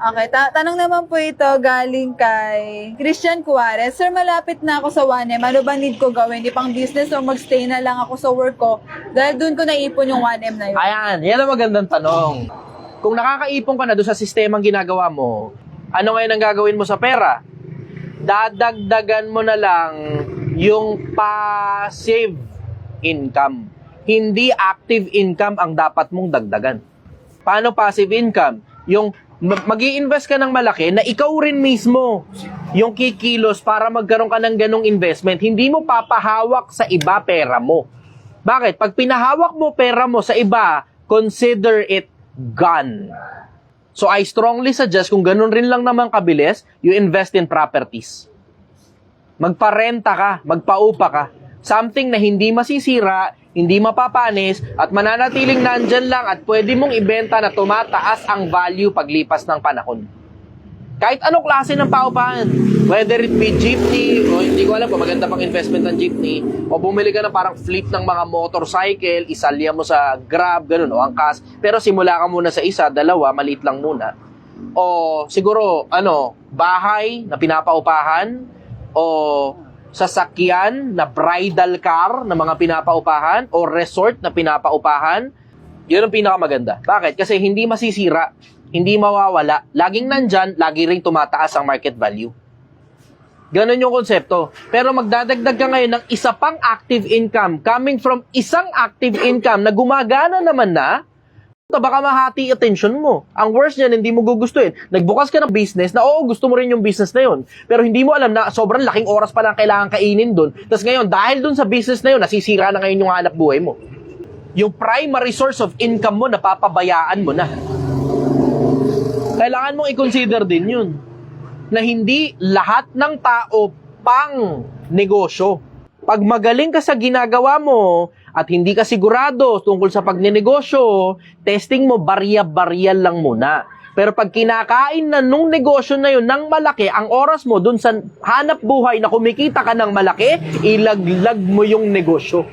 Okay, ta- tanong naman po ito galing kay Christian Cuarez. Sir, malapit na ako sa 1M. Ano ba need ko gawin? Di pang business o magstay na lang ako sa work ko? Dahil doon ko naipon yung 1M na yun. Ayan, yan ang magandang tanong. Kung nakakaipon ka na doon sa sistemang ginagawa mo, ano ngayon ang gagawin mo sa pera? Dadagdagan mo na lang yung passive income. Hindi active income ang dapat mong dagdagan. Paano passive income? Yung mag invest ka ng malaki na ikaw rin mismo yung kikilos para magkaroon ka ng ganong investment. Hindi mo papahawak sa iba pera mo. Bakit? Pag pinahawak mo pera mo sa iba, consider it gone. So I strongly suggest kung ganun rin lang naman kabilis, you invest in properties. Magparenta ka, magpaupa ka. Something na hindi masisira, hindi mapapanis, at mananatiling nandyan lang at pwede mong ibenta na tumataas ang value paglipas ng panahon. Kahit anong klase ng paupahan, whether it be jeepney, o hindi ko alam kung maganda pang investment ng jeepney, o bumili ka ng parang fleet ng mga motorcycle, isalya mo sa Grab, ganun, o angkas. Pero simula ka muna sa isa, dalawa, maliit lang muna. O siguro, ano, bahay na pinapaupahan, o sasakyan na bridal car na mga pinapaupahan, o resort na pinapaupahan, yun ang pinakamaganda. Bakit? Kasi hindi masisira, hindi mawawala, laging nandyan, lagi ring tumataas ang market value. Ganon yung konsepto. Pero magdadagdag ka ngayon ng isa pang active income coming from isang active income na gumagana naman na, baka mahati attention mo. Ang worst niyan, hindi mo gugustuhin. Nagbukas ka ng business na oo, gusto mo rin yung business na yun. Pero hindi mo alam na sobrang laking oras pa lang kailangan kainin doon. Tapos ngayon, dahil doon sa business na yun, nasisira na ngayon yung hanap buhay mo. Yung primary source of income mo, napapabayaan mo na kailangan mong i-consider din yun. Na hindi lahat ng tao pang negosyo. Pag magaling ka sa ginagawa mo at hindi ka sigurado tungkol sa pagnenegosyo, testing mo barya-barya lang muna. Pero pag kinakain na nung negosyo na yun ng malaki, ang oras mo dun sa hanap buhay na kumikita ka ng malaki, ilaglag mo yung negosyo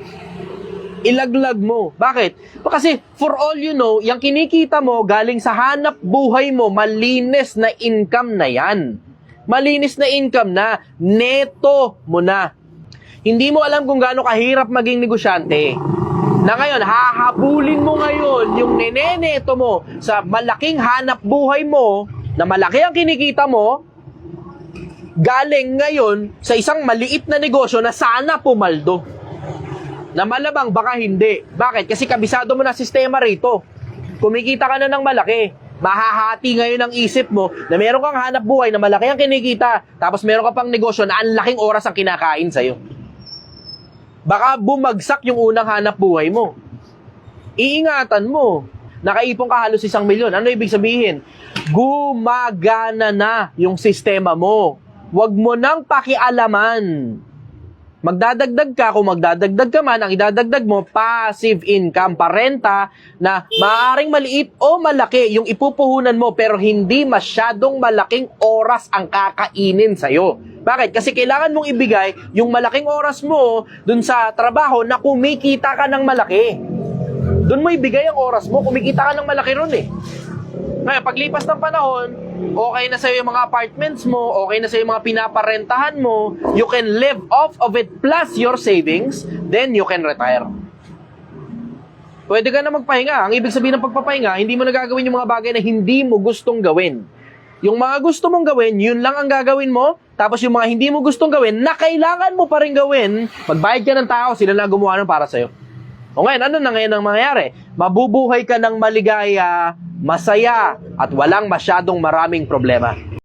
ilaglag mo. Bakit? Kasi for all you know, yung kinikita mo galing sa hanap buhay mo, malinis na income na yan. Malinis na income na. Neto mo na. Hindi mo alam kung gaano kahirap maging negosyante. Na ngayon, hahabulin mo ngayon yung neneneto mo sa malaking hanap buhay mo, na malaki ang kinikita mo, galing ngayon sa isang maliit na negosyo na sana pumaldo na malamang baka hindi. Bakit? Kasi kabisado mo na sistema rito. Kumikita ka na ng malaki. Mahahati ngayon ang isip mo na meron kang hanap buhay na malaki ang kinikita, tapos meron ka pang negosyo na ang laking oras ang kinakain sa'yo. Baka bumagsak yung unang hanap buhay mo. Iingatan mo. Nakaipon ka halos isang milyon. Ano ibig sabihin? Gumagana na yung sistema mo. Huwag mo nang pakialaman. Magdadagdag ka, kung magdadagdag ka man, ang idadagdag mo, passive income, parenta, na maaaring maliit o malaki yung ipupuhunan mo, pero hindi masyadong malaking oras ang kakainin sa'yo. Bakit? Kasi kailangan mong ibigay yung malaking oras mo dun sa trabaho na kumikita ka ng malaki. Doon mo ibigay ang oras mo, kumikita ka ng malaki ron eh. Ngayon, paglipas ng panahon, okay na sa'yo yung mga apartments mo, okay na sa'yo yung mga pinaparentahan mo, you can live off of it plus your savings, then you can retire. Pwede ka na magpahinga. Ang ibig sabihin ng pagpapahinga, hindi mo nagagawin yung mga bagay na hindi mo gustong gawin. Yung mga gusto mong gawin, yun lang ang gagawin mo. Tapos yung mga hindi mo gustong gawin, na kailangan mo pa rin gawin, magbayad ka ng tao, sila na gumawa nun para sa'yo. O ngayon, ano na ngayon ang mangyayari? Mabubuhay ka ng maligaya, masaya, at walang masyadong maraming problema.